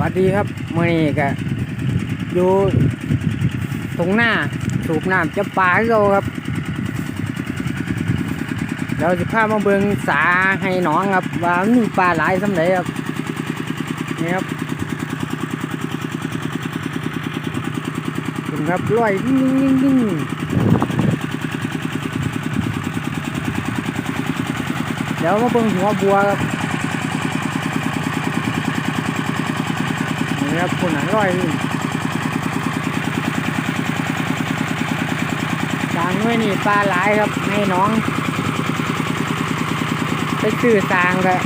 วัสดีครับเมื่อนี้ก็อยู่ตรงหน้าสูบน้ำจะปลาเราครับ เราจะพามาเบิงสาให้หนองครับ ว่ามีปลาหลายสำไหนครับนี่ครับคุณครับลอยนิ่งนิ่งนิ่งเดี๋ยวมาเบิงหัวบัวครับ นี่ครับคนหนังร้อยนี่างไว้นี่ปลาหลายครับให้น้อง ไปซื้อสางก็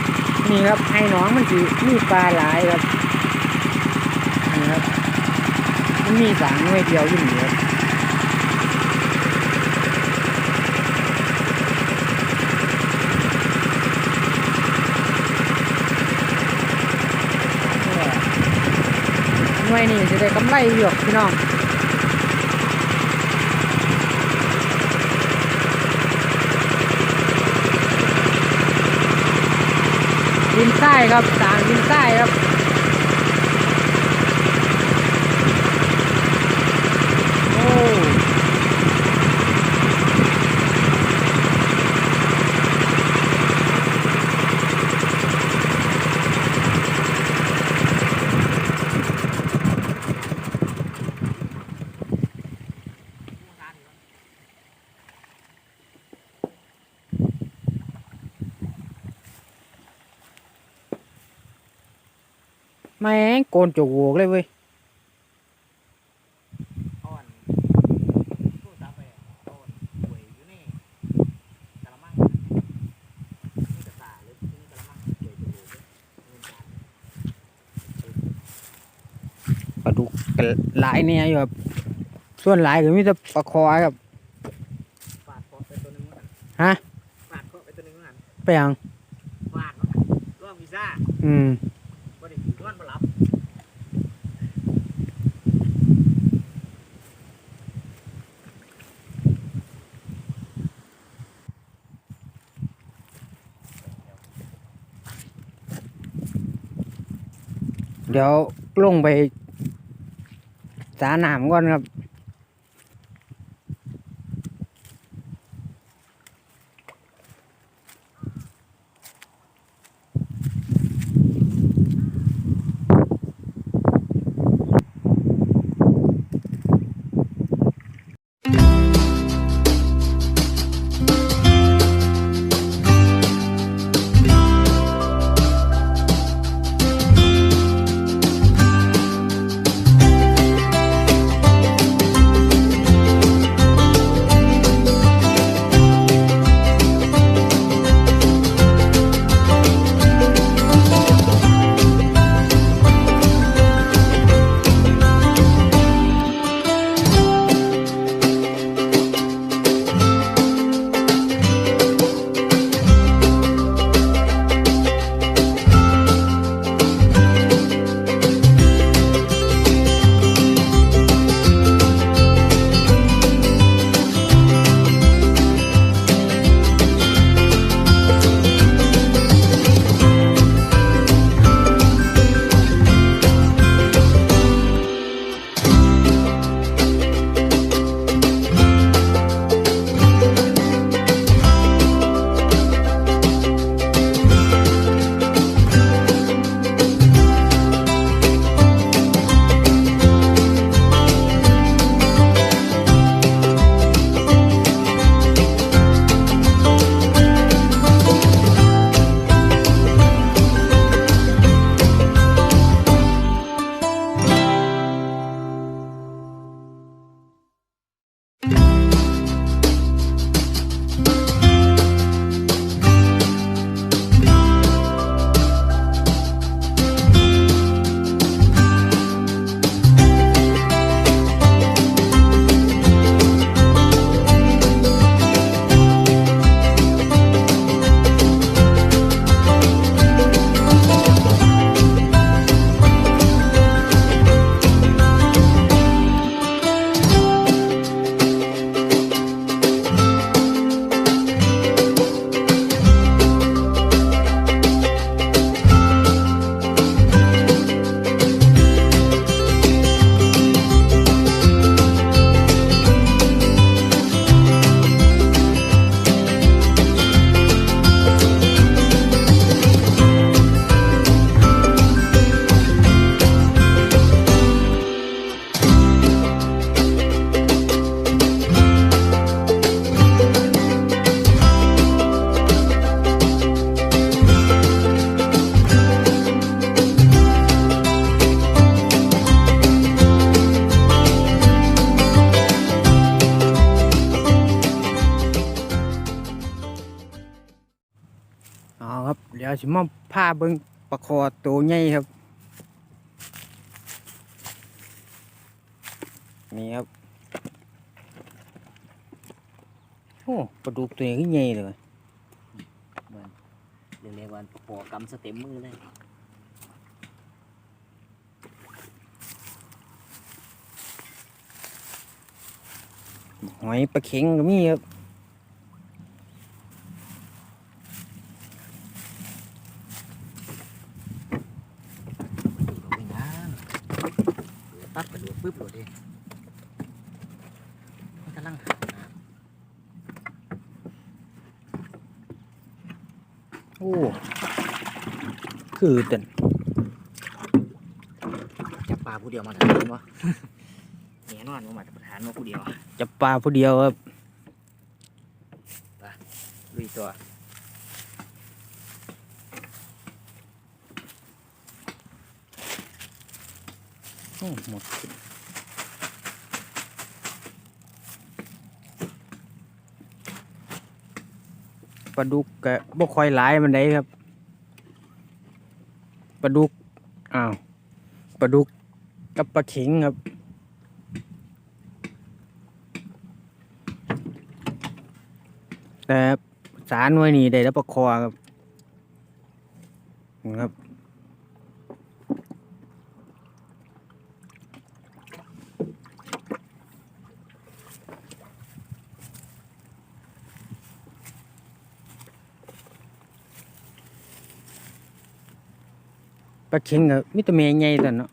นี่ครับให้น้องมันสิมีปลาหลายครับนี่ครับมันมีสางไว้เดียวอยู่นี่ครับห น่วยนี่จะได้กำไรอยู่หรอกพี่น้องดินใต้ครับสางดินใต้ครับ โอ้ แม่งโกนจกโวกเลยเว้ยอ่อนสู้ซับไปอ่อนป่วยอยู่นี่กะละมังนี่กระตาหรือนี่กะละมังป่วยจะรู้เงินจานปลาดุกก็หลายเนี่ยอยู่ครับส่วนหลายก็มีแต่ปลาคอครับฟาดเคาะไปตัวหนึงมั้งฮะฟาดเคาะไปตัวหนึงมั้งไปยังฟาดมั้งร่วมวีซ่าอืม บ่ได้นอนมาหลับ เดี๋ยวลงไปสาหนามก่อนครับ สิมาพาเบิ่งปลาคอตัวใหญ่ครับ นี่ครับ โอ้ปลาดุกตัวนี้ก็ใหญ่เลยเรียกเรียกว่าปอกกำสเต็มมือเลยหอยปลาเข็งก็มีครับ ดูดอกวิ่งน้ำตัดกระดูกปึ๊บเลยดิมันกำลังหาน้ โอ้ คือเต็นำจับปลาผู้เดียวมาทานวะแน่นอนว่ามาทานว่าผู้เดียวจับปลาผู้เดียวครับลุยตัวโอ้หมดปลาดุกกะบ่ค่อยหลายมันได้ครับ ปลาดุก อ้าว ปลาดุกกับปลาเข็งครับ แต่สารไว้นี่ได้แล้วปลาคอครับนี่ครับ ปลาเข็งกับมิตรเมย์ใหญ่ตอนเนาะ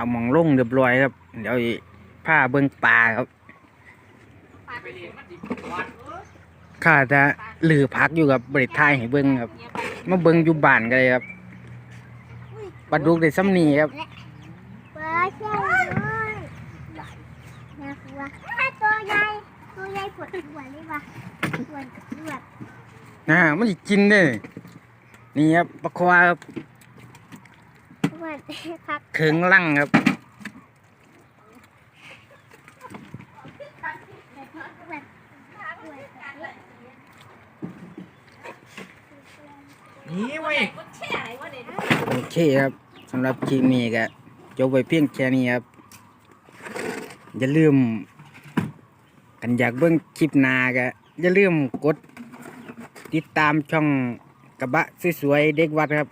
เอาหมองลงเรียบร้อยครับ เดี๋ยวอีผ้าเบิ้งปลาครับไปเรียนมันดิบอดข้าจะลือพักอยู่กับบริทายให้เบิ้งครับ มาเบิ้งอยู่บ้านกันเลยครับปลาดุกได้ซ้ำนีครับปลาเชี่ยวเลยน่ากลัวถ้าตัวใหญ่ตัวใหญ่ปวดหัวเลยว่ะปวดปวดนะมันสิกินเด้อนี่ครับปลาควาครับปวด พักเคืองลั่งครับปวดปวดนี่เว้ยโอเคครับสำหรับคลิปนี้ก็จบไปเพียงแค่นี้ครับ อย่าลืม กันอยากเบิ่งคลิปหน้าก็อย่าลืมกด ติดตามช่องกระบะสวยๆเด็กวัดครับ